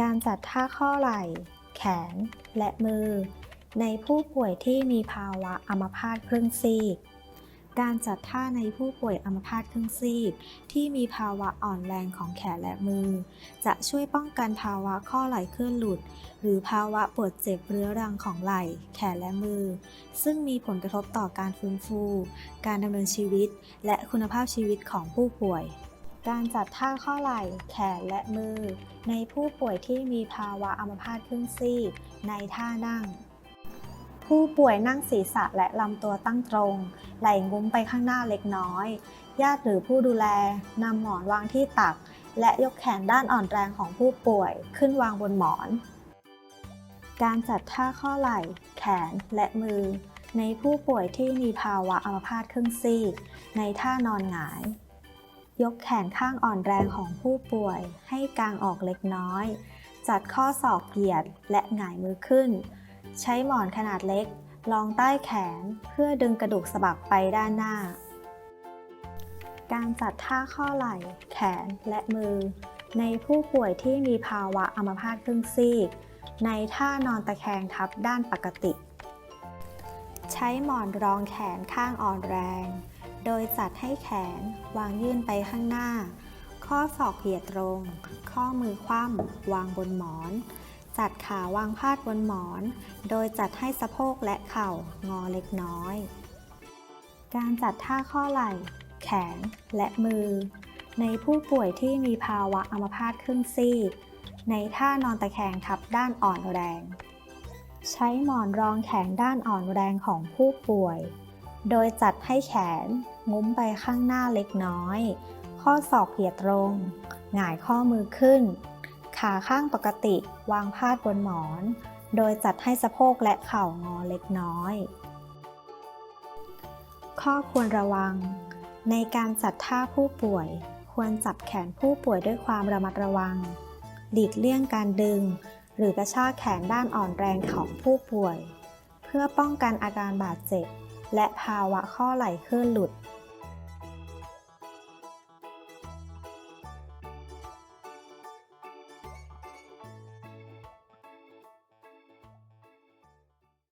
การจัดท่าข้อไหล่ แขน และมือ ในผู้ป่วยที่มีภาวะอัมพาตครึ่งซีก การจัดท่าในผู้ป่วยอัมพาตครึ่งซีก ที่มีภาวะอ่อนแรงของแขนและมือ จะช่วยป้องกันภาวะข้อไหล่เคลื่อนหลุด หรือภาวะปวดเจ็บเรื้อรังของไหล่ แขนและมือ ซึ่งมีผลกระทบต่อการฟื้นฟู การดำเนินชีวิต และคุณภาพชีวิตของผู้ป่วย การจัดท่าข้อไหล่ แขนและมือ ในผู้ป่วยที่มีภาวะอัมพาตครึ่งซีกในท่านั่ง ผู้ป่วยนั่งศีรษะและลำตัวตั้งตรง ไหล่งุ้มไปข้างหน้าเล็กน้อย ญาติหรือผู้ดูแลนำหมอนวางที่ตัก และยกแขนด้านอ่อนแรงของผู้ป่วยขึ้นวางบนหมอน การจัดท่าข้อไหล่ แขนและมือ ในผู้ป่วยที่มีภาวะอัมพาตครึ่งซีกในท่านอนหงาย ยกแขนข้างอ่อนแรงของผู้ป่วย ให้กางออกเล็กน้อย จัดข้อศอกเหยียดและหงายมือขึ้น ใช้หมอนขนาดเล็กรองใต้แขนเพื่อดึงกระดูกสะบักไปด้านหน้า การจัดท่าข้อไหล่ แขนและมือ ในผู้ป่วยที่มีภาวะอัมพาตครึ่งซีก ในท่านอนตะแคงทับด้านปกติ ใช้หมอนรองแขนข้างอ่อนแรง โดยจัดให้แขนวางยื่นไปข้างหน้า ข้อศอกเหยียดตรง ข้อมือคว่ำวางบนหมอน จัดขาวางพาดบนหมอน โดยจัดให้สะโพกและเข่างอเล็กน้อย การจัดท่าข้อไหล่ แขนและมือ ในผู้ป่วยที่มีภาวะอัมพาตครึ่งซีก ในท่านอนตะแคงทับด้านอ่อนแรง ใช้หมอนรองแขนด้านอ่อนแรงของผู้ป่วย โดยจัดให้แขน งุ้มไปข้างหน้าเล็กน้อย ข้อศอกเหยียดตรง หงายข้อมือขึ้น ขาข้างปกติวางพาดบนหมอน โดยจัดให้สะโพกและเข่างอเล็กน้อย ข้อควรระวัง ในการจัดท่าผู้ป่วย ควรจับแขนผู้ป่วยด้วยความระมัดระวัง หลีกเลี่ยงการดึง หรือกระชากแขนด้านอ่อนแรงของผู้ป่วย เพื่อป้องกันอาการบาดเจ็บ และภาวะข้อไหล่เคลื่อนหลุด